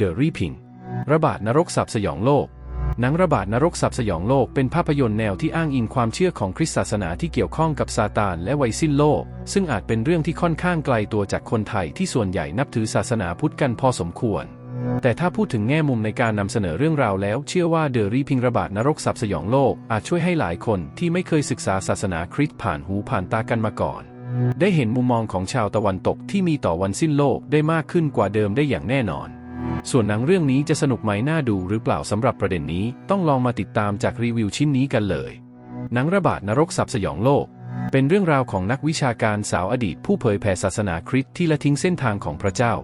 The Reaping ระบาดนรกสับสยองโลก หนังระบาดนรกสับสยองโลกเป็นภาพยนตร์แนวที่อ้างอิงความเชื่อของคริสตศาสนาที่เกี่ยวข้องกับซาตานและไวยสิ้นโลก ซึ่งอาจเป็นเรื่องที่ค่อนข้างไกลตัวจากคนไทยที่ส่วนใหญ่นับถือศาสนาพุทธกันพอสมควร แต่ถ้าพูดถึงแง่มุมในการนำเสนอเรื่องราวแล้ว เชื่อว่าเดอรีพิงระบาดนรกสับสยองโลกอาจช่วยให้หลายคนที่ไม่เคยศึกษาศาสนาคริสต์ผ่านหูผ่านตากันมาก่อนได้เห็นมุมมองของชาวตะวันตกที่มีต่อวันสิ้นโลกได้มากขึ้นกว่าเดิมได้อย่างแน่นอน ส่วนหนังเรื่องนี้จะสนุกไหมน่าดูหรือเปล่าสำหรับประเด็นนี้ ต้องลองมาติดตามจากรีวิวชิ้นนี้กันเลย หนังระบาดนรกสับสยองโลก เป็นเรื่องราวของนักวิชาการสาวอดีต ผู้เผยแผ่ศาสนาคริสต์ที่ละทิ้งเส้นทางของพระเจ้า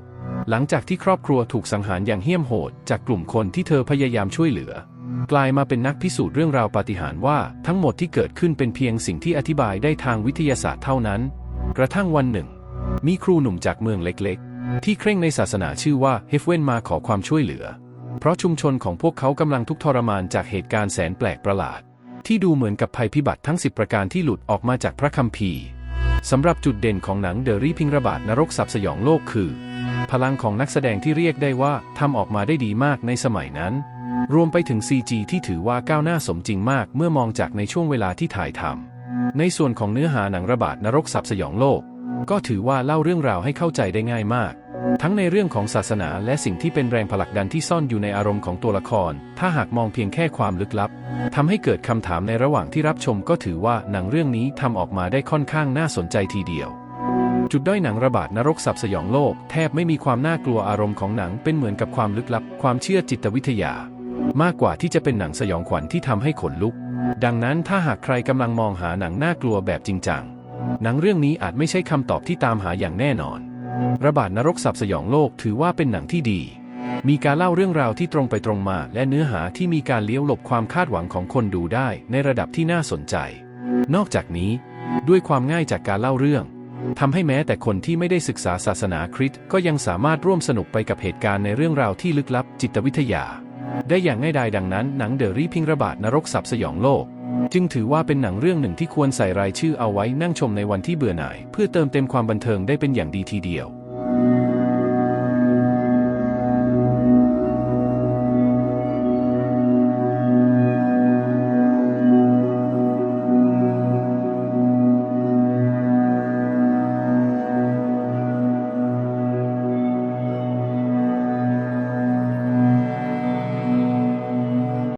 หลังจากที่ครอบครัวถูกสังหารอย่างเหี้ยมโหด จากกลุ่มคนที่เธอพยายามช่วยเหลือ กลายมาเป็นนักพิสูจน์เรื่องราวปาฏิหาริย์ว่าทั้งหมดที่เกิดขึ้นเป็นเพียงสิ่งที่อธิบายได้ทางวิทยาศาสตร์เท่านั้น กระทั่งวันหนึ่ง มีครูหนุ่มจากเมืองเล็ก ที่เคร่งในศาสนาชื่อว่าเฮฟเวนมาขอความช่วยเหลือ เพราะชุมชนของพวกเขากำลังทุกทรมานจากเหตุการณ์แสนแปลกประหลาด ที่ดูเหมือนกับภัยพิบัติทั้ง 10 ประการที่หลุดออกมาจากพระคัมภีร์สำหรับจุดเด่นของหนังเดอะรีพิงระบาดนรกสับสยองโลกคือ พลังของนักแสดงที่เรียกได้ว่าทำออกมาได้ดีมากในสมัยนั้น รวมไปถึง CG ที่ถือว่าก้าวหน้าสมจริงมากเมื่อมองจากในช่วงเวลาที่ถ่ายทำในส่วนของเนื้อหาหนังระบาดนรกสับสยองโลก ก็ถือว่าเล่าเรื่องราวให้เข้าใจได้ง่ายมาก ทั้งในเรื่องของศาสนาและสิ่งที่เป็นแรงผลักดันที่ซ่อนอยู่ในอารมณ์ของตัวละคร ถ้าหากมองเพียงแค่ความลึกลับทำให้เกิดคำถามในระหว่างที่รับชมก็ถือว่าหนังเรื่องนี้ทำออกมาได้ค่อนข้างน่าสนใจทีเดียวจุดด้อยหนังระบาดนรกสับสยองโลก แทบไม่มีความน่ากลัวอารมณ์ของหนังเป็นเหมือนกับความลึกลับ ความเชื่อจิตวิทยา มากกว่าที่จะเป็นหนังสยองขวัญที่ทำให้ขนลุก ดังนั้นถ้าหากใครกำลังมองหาหนังน่ากลัวแบบจริงจัง หนังเรื่องนี้อาจไม่ใช่คำตอบที่ตามหาอย่างแน่นอน ระบาดนรกสับสยองโลกถือว่าเป็นหนังที่ดี มีการเล่าเรื่องราวที่ตรงไปตรงมา และเนื้อหาที่มีการเลี้ยวหลบความคาดหวังของคนดูได้ในระดับที่น่าสนใจ นอกจากนี้ ด้วยความง่ายจากการเล่าเรื่องทำให้แม้แต่คนที่ไม่ได้ศึกษาศาสนาคริสต์ก็ยังสามารถร่วมสนุกไปกับเหตุการณ์ในเรื่องราวที่ลึกลับจิตวิทยา ได้อย่างง่ายดายดังนั้นหนังเดอะรีพิงระบาดนรกสับสยองโลก จึงถือว่าเป็นหนังเรื่องหนึ่งที่ควรใส่รายชื่อเอาไว้นั่งชมในวันที่เบื่อหน่าย เพื่อเติมเต็มความบันเทิงได้เป็นอย่างดีทีเดียว